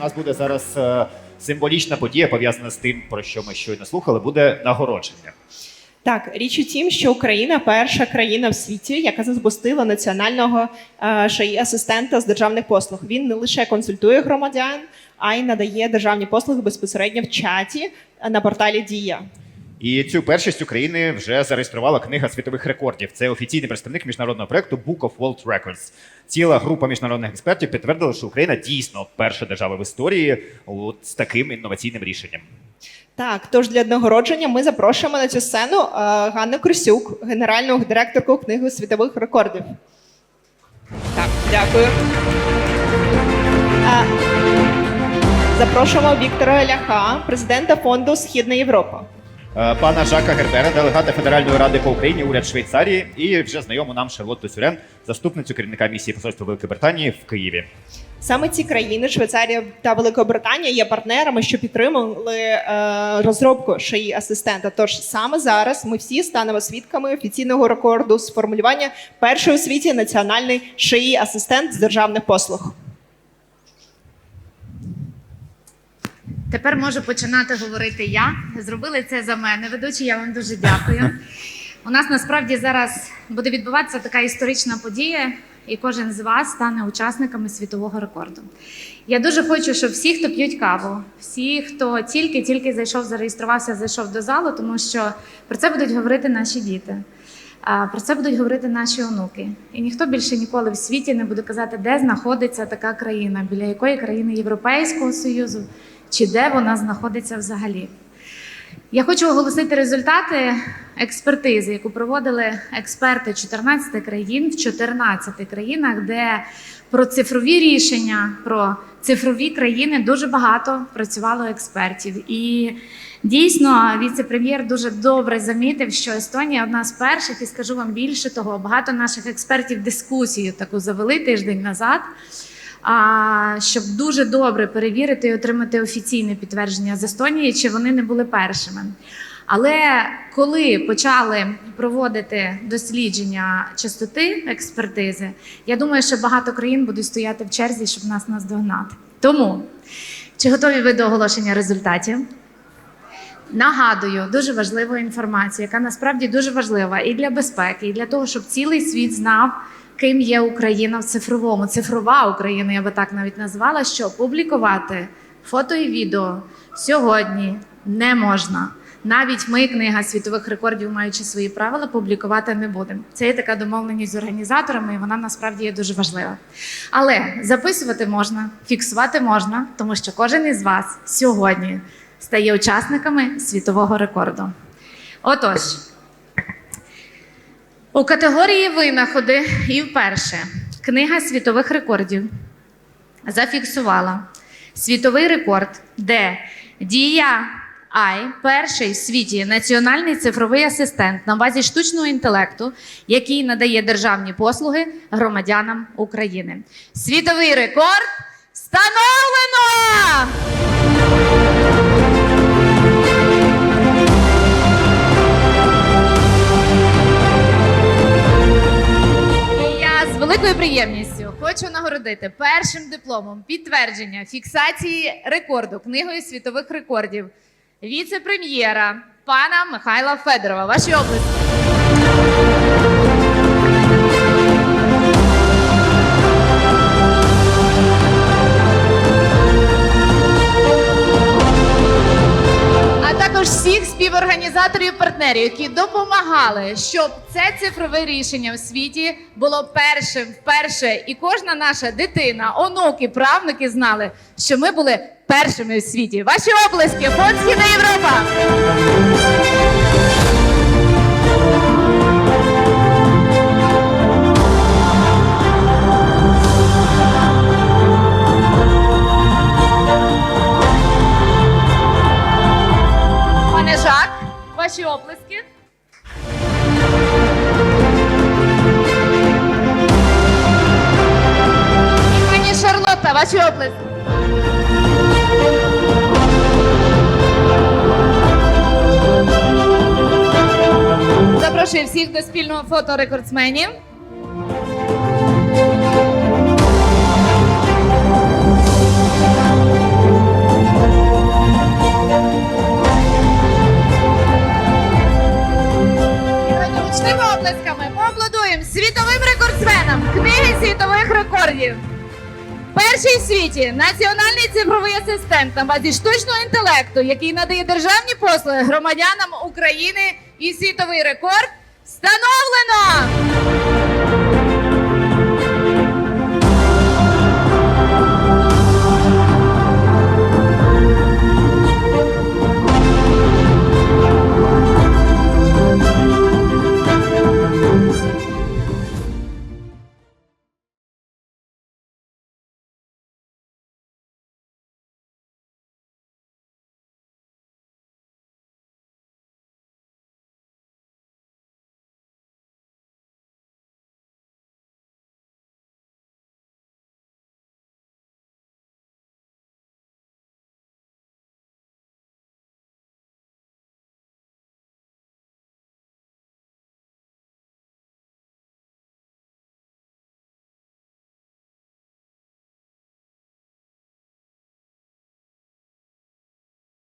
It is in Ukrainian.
У нас буде зараз е, символічна подія, пов'язана з тим, про що ми щойно слухали, буде нагородження. Так, річ у тім, що Україна перша країна в світі, яка запустила національного е, шаї асистента з державних послуг. Він не лише консультує громадян, а й надає державні послуги безпосередньо в чаті на порталі Дія. І цю першість України вже зареєструвала книга світових рекордів. Це офіційний представник міжнародного проекту Book of World Records. Ціла група міжнародних експертів підтвердила, що Україна дійсно перша держава в історії от, з таким інноваційним рішенням. Так, тож для нагородження ми запрошуємо на цю сцену е, Ганну Крисюк, генеральну директорку книги світових рекордів. Так, дякую. Е, запрошуємо Віктора Ляха, президента фонду Східна Європа. Е, Пана Жака Гербера, делегата Федеральної ради по Україні, уряд Швейцарії, і вже знайому нам Шарлотту Сюрен, заступницю керівника місії посольства Великої Британії в Києві. Саме ці країни, Швейцарія та Великобританія, є партнерами, що підтримали е, розробку шиї асистента. Тож саме зараз ми всі станемо свідками офіційного рекорду з формулювання першої у світі національний шиї асистент з державних послуг. Тепер можу починати говорити я. Зробили це за мене. Ведучі, я вам дуже дякую. У нас насправді зараз буде відбуватися така історична подія, і кожен з вас стане учасниками світового рекорду. Я дуже хочу, щоб всі, хто п'ють каву, всі, хто тільки-тільки зайшов, зареєструвався, зайшов до залу, тому що про це будуть говорити наші діти. Про це будуть говорити наші онуки. І ніхто більше ніколи в світі не буде казати, де знаходиться така країна, біля якої країни Європейського Союзу, чи де вона знаходиться взагалі. Я хочу оголосити результати експертизи, яку проводили експерти 14 країн в 14 країнах, де про цифрові рішення, про цифрові країни дуже багато працювало експертів. І дійсно віце-прем'єр дуже добре замітив, що Естонія одна з перших, і скажу вам більше того, багато наших експертів дискусію таку завели тиждень назад. Щоб дуже добре перевірити і отримати офіційне підтвердження з Естонії, чи вони не були першими. Але коли почали проводити дослідження частоти експертизи, я думаю, що багато країн будуть стояти в черзі, щоб нас наздогнати. Тому чи готові ви до оголошення результатів? Нагадую дуже важливу інформацію, яка насправді дуже важлива і для безпеки, і для того, щоб цілий світ знав, ким є Україна в цифровому. Цифрова Україна, я би так навіть назвала, що публікувати фото і відео сьогодні не можна. Навіть ми, книга світових рекордів, маючи свої правила, публікувати не будемо. Це є така домовленість з організаторами, і вона насправді є дуже важлива. Але записувати можна, фіксувати можна, тому що кожен із вас сьогодні стає учасниками світового рекорду. Отож, у категорії винаходи і вперше книга світових рекордів зафіксувала світовий рекорд, де Дія Ай, перший в світі національний цифровий асистент на базі штучного інтелекту, який надає державні послуги громадянам України. Світовий рекорд встановлено! Приємністю хочу нагородити першим дипломом підтвердження фіксації рекорду книгою світових рекордів віце-прем'єра пана Михайла Федорова. Ваші області. Партнерів, які допомагали, щоб це цифрове рішення в світі було першим вперше, і кожна наша дитина, онуки, правнуки знали, що ми були першими в світі. Ваші облески, фонд Східна Європа. Ваші оплески. І пані Шарлотта, ваші оплески. Запрошую всіх до спільного фото рекордсменів. Світових. Перший в світі національний цифровий асистент на базі штучного інтелекту, який надає державні послуги громадянам України і світовий рекорд встановлено!